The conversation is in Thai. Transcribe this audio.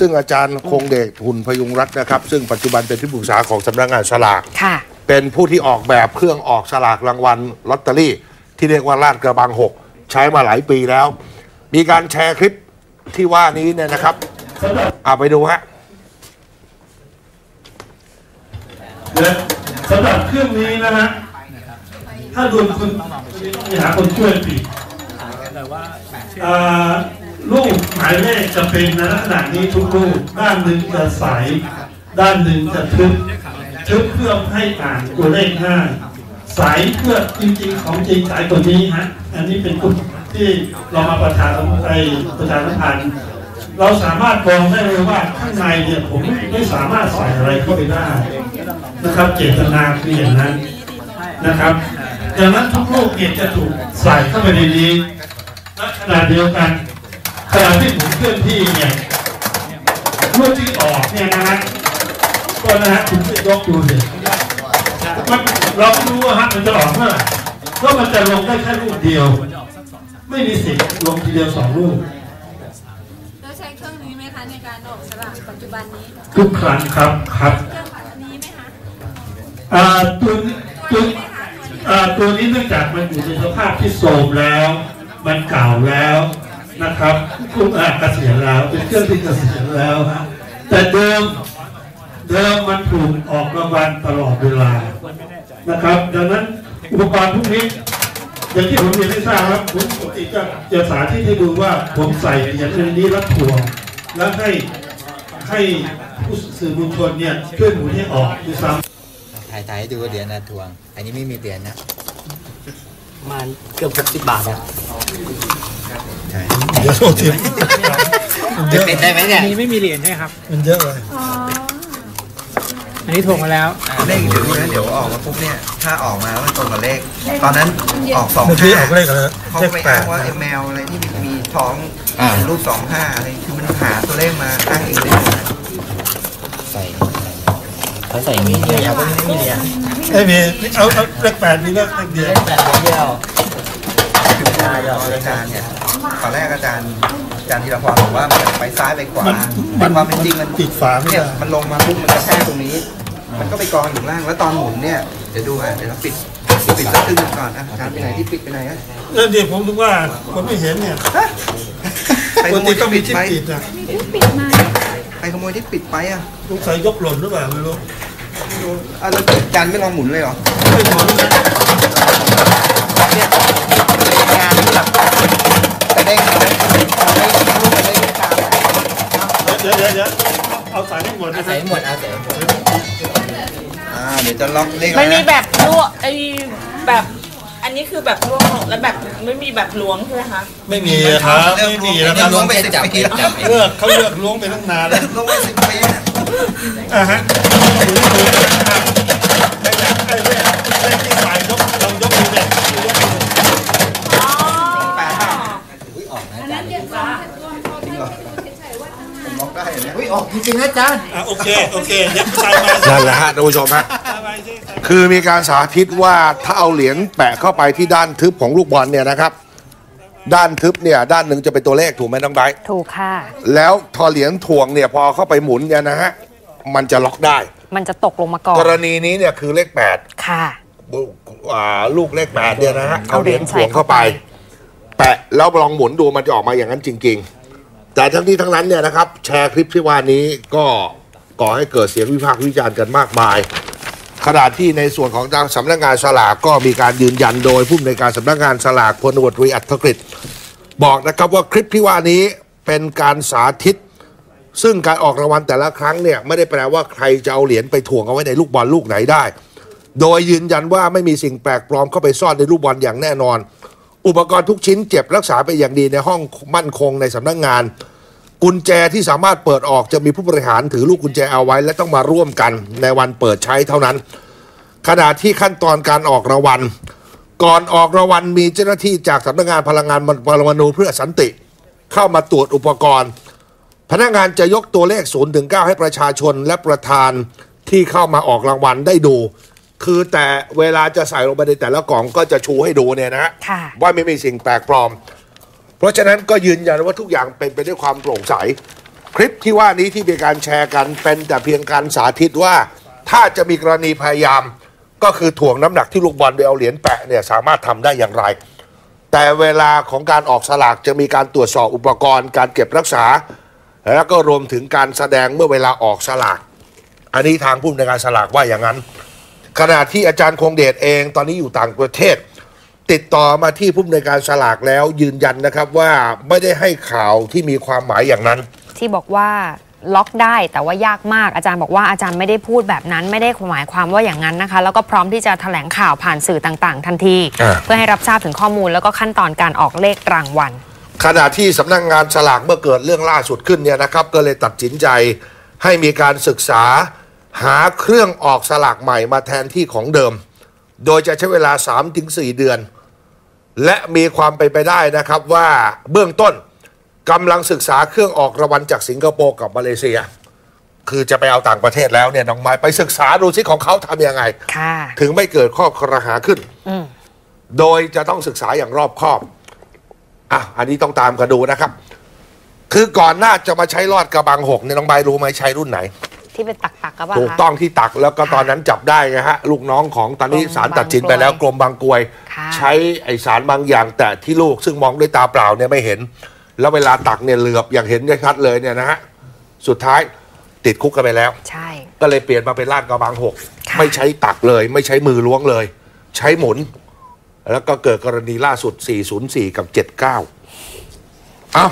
ซึ่งอาจารย์คงเดชหุ่นพยุงรัตน์นะครับ ซึ่งปัจจุบันเป็นที่ปรึกษาของสำนักงานสลาก ค่ะ เป็นผู้ที่ออกแบบเครื่องออกสลากรางวัลลอตเตอรี่ ที่เรียกว่าลาดกระบังหกใช้มาหลายปีแล้ว มีการแชร์คลิปที่ว่านี้เนี่ยนะครับเอาไปดูฮะและสำหรับเครื่องนี้นะฮะถ้าโดนคุณมีหาคนช่วยผิดอ่าลูก หมายเลขจะเป็นในลักษณะนี้ทุกลูกด้านหนึ่งจะใส ด้านหนึ่งจะทึบทึบเพื่อให้อ่านตัวเลขง่ายใสเพื่อจริงๆของจริงสายตัวนี้ฮะอันนี้เป็นกลุ่มที่เรามาประชาไอประชาสัมพันธ์เราสามารถมองได้เลยว่าข้างในเนี่ยผมไม่สามารถใส่อะไรเข้าไปได้นะครับ เจตนาคืออย่างนั้นนะครับดังนั้นทุกลูกเนี่ยจะถูกใส่เข้าไปในนี้และขณะเดียวกัน ขณะที่ผมเคลื่อนที่เนี่ยลูกที่ออกเนี่ยนะฮะก็นะฮะคุณจะยกดูสิมันเราไม่รู้ว่าฮะมันจะออกเมื่อไหร่ก็มันจะลงได้แค่ลูกเดียว ไม่มีสิทธิ์ลงทีเดียวสองลูกแล้วใช้เครื่องนี้ไหมคะในการออกสลากปัจจุบันนี้ทุกครั้งครับครับเครื่องแบบนี้ไหมคะอ่าตัวนี้ตัวอ่าตัวนี้เนื่องจากมันอยู่ในสภาพที่โทรมแล้ว มันเก่าแล้ว นะครับคุณอาเกษียณแล้วเป็นเครื่องที่เกษียณแล้วฮะแต่เดิมเดิมมันถูกออกรางวัลตลอดเวลานะครับ ดังนั้นอุปกรณ์พวกนี้อย่างที่ผมเรียนให้ทราบครับผมปกติจะจะสาธิตให้ดูว่าผมใส่เหรียญในนี้แล้วถ่วงแล้วให้ให้ผู้สื่อมวลชนเนี่ยช่วยหมุนให้ออกด้วยซ้ำถ่ายถ่ายให้ดูเหรียญนะทวง อันนี้ไม่มีเหรียญนะประมาณเกือบหกสิบบาทอะ เดี๋ยวโทษทีมันเยจะอะเป็นได้ไหมเนี่ยอันนี้ไม่มีเหรียญใช่ครับ มันเยอะเลยอันนี้ถ่วงมาแล้วเลขอยู่นะเดี๋ยวออกมาปุ๊บเนี่ย ถ้าออกมาแล้วมันตรงกับเลข ตอนนั้นออกสองเมื่อกี้ห้าออกเลขอะไรเขาเลขไปแปอ้าดงว่าไอ้แมวอะไรที่มีท้องอ่า เป็นรูปสองห้าอะไรคือมันหาตัวเลขมาอ้างเองได้เลยนะใส่เขาใส่อย่างนี้ใช่ไมครับไม่มีเหรียญไอ้มีเอาเอาเลขแปดมีเลขเลขเดียวเล่นแบบเดียว อาจารย์เนี่ยตอนแรกอาจารย์อาจารย์ธีรพรบอกว่ามันไปซ้ายไปขวาแต่ความเป็นจริงมันปิดฝาไม่เนี่ยได้มันลงมาปุ๊บมันกระแทกตรงนี้ มันก็ไปกองอยู่ล่างแล้วตอนหมุนเนี่ยเดี๋ยวดูอะเดี๋ยวเราปิดปิดสักครึ่งหนึ่งก่อนอะอาจารย์ไปไหนที่ปิดไปไหนอะแล้วเดี๋ยวผมถึงว่าคนไม่เห็นเนี่ยใครปขกโมติยต้อที่งมีปิดที่ไปปิดนะใครขโมยที่ปิดไปอะสงสัยยกหล่นหรือเปล่าไม่รู้อะแล้วอาจารย์ไม่ลองหมุนเลยเหรอไม่หมดนะเนี่ย งานที่แบบกระเด้งนะไม่ลูกกระเด้งตามเดี๋ยวเดี๋ยวเดี๋ยวเอาสายให้หมดนะใส่รับหมดเอาใส่หมดอ่าเดี๋ยวจะล็อกเลขมันมีแบบลวกไอ้แบบ อันนี้คือแบบลวกออแล้วแบบไม่มีแบบล้วงใช่ไหมคะไม่มีครับไม่มีนะครับล้วงแค่จับเองจับเลือกเขาเลือกล้วงไปตั้งนานแล้วลงไปสิบปีนะอ่าฮะ จริงๆนะอาจารย์อะโอเค โอเคเดี๋ยวใส่มานั่นแหละฮะท่านผู้ชมฮะใส่มาใส่มาคือมีการสาธิตว่าถ้าเอาเหรียญแปะเข้าไปที่ด้านทึบของลูกบอลเนี่ยนะครับ ด้านทึบเนี่ยด้านหนึ่งจะเป็นตัวเลขถูกไหมน้องไบร์ทถูกค่ะ แล้วพอเหรียญถ่วงเนี่ยพอเข้าไปหมุนเนี่ยนะฮะมันจะล็อกได้ มันจะตกลงมาก่อนกรณีนี้เนี่ยคือเลขแปดค่ะอ่าลูกเลขแปดเนี่ยนะฮะเอาเอาเหรียญเหรีถ่ยญวงเข้าไปใส่เข้าไป แปะแล้วลองหมุนดูมันจะออกมาอย่างนั้นจริง ๆ แต่ทั้งนี้ทั้งนั้นเนี่ยนะครับ แชร์คลิปที่ว่านี้ก็ก่อให้เกิดเสียงวิพากษ์วิจารณ์กันมากมาย ขณะที่ในส่วนของทางสำนักงานสลากก็มีการยืนยันโดยผู้อำนวยการสำนักงานสลากพลตำรวจตรีอัธกฤษบอกนะครับว่าคลิปที่ว่านี้เป็นการสาธิต ซึ่งการออกรางวัลแต่ละครั้งเนี่ยไม่ได้แปลว่าใครจะเอาเหรียญไปถ่วงเอาไว้ในลูกบอลลูกไหนได้ โดยยืนยันว่าไม่มีสิ่งแปลกปลอมเข้าไปซ่อนในลูกบอลอย่างแน่นอน อุปกรณ์ทุกชิ้นเก็บรักษาไปอย่างดีในห้องมั่นคงในสำนักงาน กุญแจที่สามารถเปิดออกจะมีผู้บริหารถือลูกกุญแจเอาไว้ และต้องมาร่วมกันในวันเปิดใช้เท่านั้น ขณะที่ขั้นตอนการออกรางวัล ก่อนออกรางวัลมีเจ้าหน้าที่จากสำนักงานพลังงานปรมาณูเพื่อสันติ เข้ามาตรวจอุปกรณ์ พนักงานจะยกตัวเลข0ถึง9ให้ประชาชนและประธานที่เข้ามาออกรางวัลได้ดู คือแต่เวลาจะใส่ลงไปในแต่ละกล่องก็จะชูให้ดูเนี่ยนะฮะค่ะว่าไม่มีสิ่งแปลกปลอม เพราะฉะนั้นก็ยืนยันว่าทุกอย่างเป็นไปด้วยความโปร่งใสใลิปที่ว่านี้ที่มีการแชร์กันเป็นแต่เพียงการสาธิตว่า ถ้าจะมีกรณีพยายาม ก็คือถ่วงน้ำหนักที่ลูกบอลโดยเอาเหรียญแปะเนี่ยสามารถทำได้อย่างไร แต่เวลาของการออกสลากจะมีการตรวจสอบอุปกรณ์ การเก็บรักษา แล้วก็รวมถึงการแสดงเมื่อเวลาออกสลากอันนี้ทางผู้ในวยการสลากว่าอย่างนั้น ขณะที่อาจารย์คงเดชเองตอนนี้อยู่ต่างประเทศ ติดต่อมาที่ผู้ในวยการสลากแล้วยืนยันนะครับว่าไม่ได้ให้ข่าวที่มีความหมายอย่างนั้น ที่บอกว่าล็อกได้แต่ว่ายากมากอาจารย์บอกว่าอาจารย์ไม่ได้พูดแบบนั้น ไม่ได้หมายความว่าอย่างนั้นนะคะ แล้วก็พร้อมที่จะแถลงข่าวผ่านสื่อต่างๆ ทันทีอ่าเพื่อให้รับทราบถึงข้อมูลแล้วก็ขั้นตอนการออกเลขรางวัลขณะที่สำนักงงานสลากเมื่อเกิดเรื่องล่าสุดขึ้นเนี่ยนะครับ ก็เลยตัดสินใจให้มีการศึกษา หาเครื่องออกสลากใหม่มาแทนที่ของเดิม โดยจะใช้เวลา 3-4 เดือน และมีความเป็นไปได้นะครับว่าเบื้องต้นกำลังศึกษาเครื่องออกรางวัลจากสิงคโปร์กับมาเลเซีย คือจะไปเอาต่างประเทศแล้วเนี่ยน้องไม้ไปศึกษาดูซิของเขาทำยังไงค่ะถึงไม่เกิดข้อครหาขึ้นอืมโดยจะต้องศึกษาอย่างรอบคอบ อะ อันนี้ต้องตามกันดูนะครับ คือก่อนหน้าจะมาใช้รอดกระบังหกเนี่ยน้องใบรู้ไหมใช้รุ่นไหน ที่เป็นตักๆก็ป่ะถูกคะต้องที่ตักแล้วก็ตอนนั้นจับได้ไงฮะ ลูกน้องของตอนนี้กรมศาลตัดสินไปแล้วบางกกรรวยมบางกรวยค่ะใช้ไอสารบางอย่างแต่ที่ลูกซึ่งมองด้วยตาเปล่าเนี่ยไม่เห็น แล้วเวลาตักเนี่ยเหลือบอย่างเห็นได้ชัดเลยเนี่ยนะฮะสุดท้ายติดคุกกันไปแล้ว ใช่ ก็เลยเปลี่ยนมาเป็นลาดกระบังหกค่ะไม่ใช้ตักเลย ไม่ใช้มือล้วงเลย ใช้หมุน แล้วก็เกิดกรณีล่าสุด 404 กับ 79 เอ้า